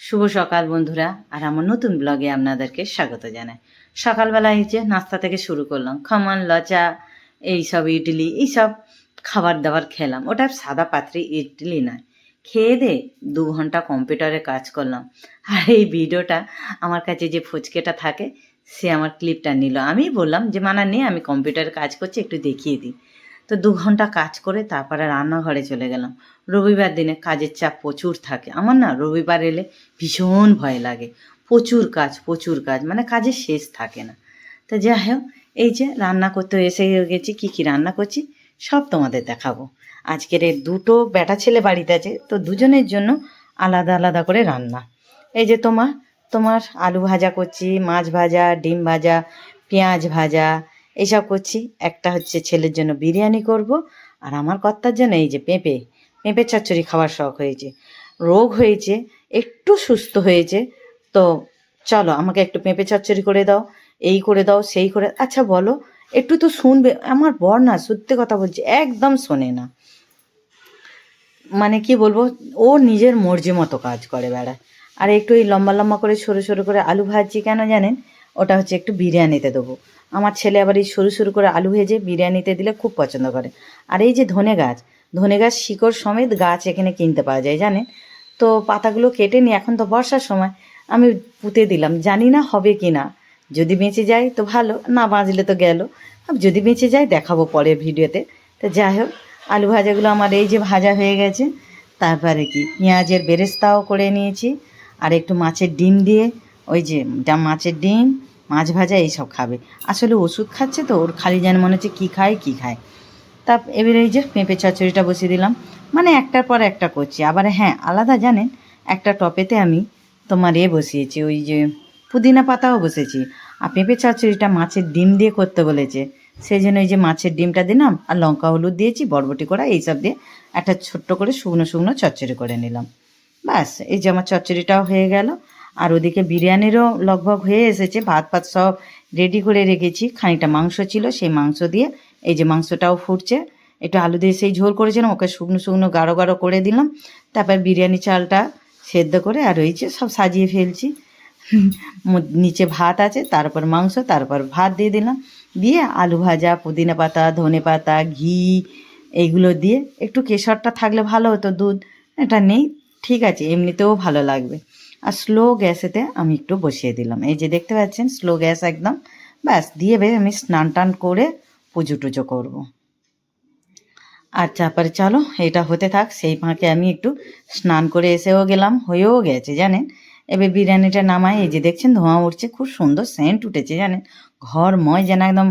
শুভ সকাল বন্ধুরা, আর আমার নতুন ব্লগে আপনাদেরকে স্বাগত জানাই। সকালবেলা এই যে নাস্তা থেকে শুরু করলাম, খামান, লচা এইসব ইডলি এইসব খাবার দাবার খেলাম। ওটা সাদা পাত্রে ইডলি নয় খেয়ে দে, দু ঘণ্টা কম্পিউটারে কাজ করলাম। আর এই ভিডিওটা আমার কাছে যে ফুচকেটা থাকে, সে আমার ক্লিপটা নিল। আমি বললাম যে, মানা নেই আমি কম্পিউটারে কাজ করছি, একটু দেখিয়ে দিই। তো দু ঘণ্টা কাজ করে তারপরে রান্নাঘরে চলে গেলাম। রবিবার দিনে কাজের চাপ প্রচুর থাকে। আমার না রবিবার এলে ভীষণ ভয় লাগে। প্রচুর কাজ প্রচুর কাজ মানে কাজের শেষ থাকে না। তো যাই হোক, এই যে রান্না করতে এসে গেছি, কি কি রান্না করছি, সব তোমাদের দেখাবো। আজকের এই দুটো বেটা ছেলে বাড়িতে আছে, তো দুজনের জন্য আলাদা আলাদা করে রান্না। এই যে তোমার তোমার আলু ভাজা করছি, মাছ ভাজা, ডিম ভাজা, পেঁয়াজ ভাজা এইসব করছি। একটা হচ্ছে ছেলের জন্য বিরিয়ানি করব, আর আমার কর্তার জন্য এই যে পেঁপে পেঁপে চচ্চড়ি খাওয়ার শখ হয়েছে। রোগ হয়েছে, একটু সুস্থ হয়েছে, তো চলো আমাকে একটু পেঁপে চচ্চড়ি করে দাও, এই করে দাও, সেই করে আচ্ছা বলো, একটু তো শুনবে, আমার বর না সত্যি কথা বলছি, একদম শোনে না। মানে কি বলব, ও নিজের মর্জি মতো কাজ করে বেড়ায়। আর একটু এই লম্বা লম্বা করে, সরু সরু করে আলু ভাজছি কেন জানেন? ওটা হচ্ছে একটু বিরিয়ানিতে দেবো। আমার ছেলে আবার এই সরু সরু করে আলু ভেজে বিরিয়ানিতে দিলে খুব পছন্দ করে। আর এই যে ধনে গাছ ধনে গাছ শিকড় সমেত গাছ এখানে কিনতে পাওয়া যায়, জানেন? তো পাতাগুলো কেটে নিয়ে এখন তো বর্ষার সময়, আমি পুঁতে দিলাম, জানি না হবে কি না। যদি বেঁচে যায় তো ভালো, না বাঁচলে তো গেল। যদি বেঁচে যায় দেখাবো পরের ভিডিওতে। তো যাই হোক, আলু ভাজাগুলো আমার এই যে ভাজা হয়ে গেছে। তারপরে কি, পেঁয়াজের বেরেস্তাও করে নিয়েছি। আর একটু মাছের ডিম দিয়ে, ওই যা মাছের ডিম মাছ ভাজা এইসব খাবে। আসলে ওষুধ খাচ্ছে তো, ওর খালি যেন মনে হচ্ছে কী খায় কী খায়। তা এবারে এই যে পেঁপে চচ্চড়িটা বসিয়ে দিলাম। মানে একটার পর একটা করছি। আবার হ্যাঁ আলাদা জানেন, একটা টপেতে আমি তোমার এ বসিয়েছি, ওই যে পুদিনা পাতাও বসেছি। আর পেঁপে চচ্চড়িটা মাছের ডিম দিয়ে করতে বলেছে। সেই জন্য ওই যে মাছের ডিমটা দিলাম, আর লঙ্কা, হলুদ দিয়েছি, বরবটি করা, এইসব দিয়ে একটা ছোট্ট করে শুকনো শুকনো চচ্চড়ি করে নিলাম। ব্যাস, এই যে আমার চচ্চড়িটাও হয়ে গেল। আর ওদিকে বিরিয়ানিরও লগভগ হয়ে এসেছে। ভাত ফাত সব রেডি করে রেখেছি। খানিকটা মাংস ছিল, সেই মাংস দিয়ে এই যে মাংসটাও ফুটছে। একটু আলু দিয়ে সেই ঝোল করেছিলাম, ওকে শুকনো শুকনো গাঢ় গাঢ় করে দিলাম। তারপর বিরিয়ানি চালটা সেদ্ধ করে আর ওই যে সব সাজিয়ে ফেলছি। নিচে ভাত আছে, তারপর মাংস, তারপর ভাত দিয়ে দিলাম। দিয়ে আলু ভাজা, পুদিনা পাতা, ধনে পাতা, ঘি এইগুলো দিয়ে একটু কেশরটা থাকলে ভালো হতো, দুধ। এটা নেই, ঠিক আছে, এমনিতেও ভালো লাগবে। আর স্লো গ্যাসেতে আমি একটু বসিয়ে দিলাম। এই যে দেখতে পাচ্ছেন স্লো গ্যাস একদম। ব্যাস, দিয়ে বে আমি স্নান টান করে পুজো টুজো করব। আচ্ছা পরে চলো, এটা হতে থাক। সেই ফাঁকে আমি একটু স্নান করে এসেও গেলাম, হয়েও গেছে, জানেন? এবার বিরিয়ানিটা নামাই, এই যে দেখছেন, ধোঁয়া উঠছে, খুব সুন্দর সেন্ট উঠেছে, জানেন? ঘর ময় যেন একদম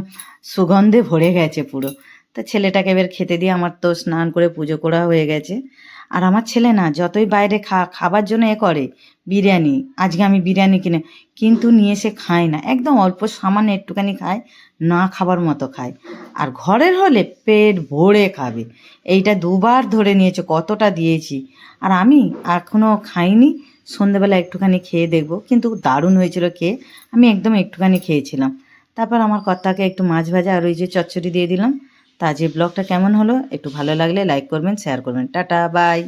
সুগন্ধে ভরে গেছে পুরো। তা ছেলেটাকে এবার খেতে দিয়ে আমার তো স্নান করে পুজো করা হয়ে গেছে। আর আমার ছেলে না, যতই বাইরে খা, খাবার জন্য এ করে, বিরিয়ানি, আজকে আমি বিরিয়ানি কিনে, কিন্তু নিয়ে এসে খায় না, একদম অল্প সামান্য একটুখানি খায়, না খাবার মতো খায়। আর ঘরের হলে পেট ভরে খাবে, এইটা দুবার ধরে নিয়েছে, কতটা দিয়েছি। আর আমি এখনও খাইনি, সন্ধেবেলা একটুখানি খেয়ে দেখব, কিন্তু দারুণ হয়েছিল খেয়ে, আমি একদম একটুখানি খেয়েছিলাম। তারপর আমার কর্তাকে একটু মাছ ভাজা আর ওই যে চচ্চড়ি দিয়ে দিলাম তা যে ব্লগটা কেমন হলো একটু ভালো লাগলে লাইক করবেন শেয়ার করবেন। Tata bye.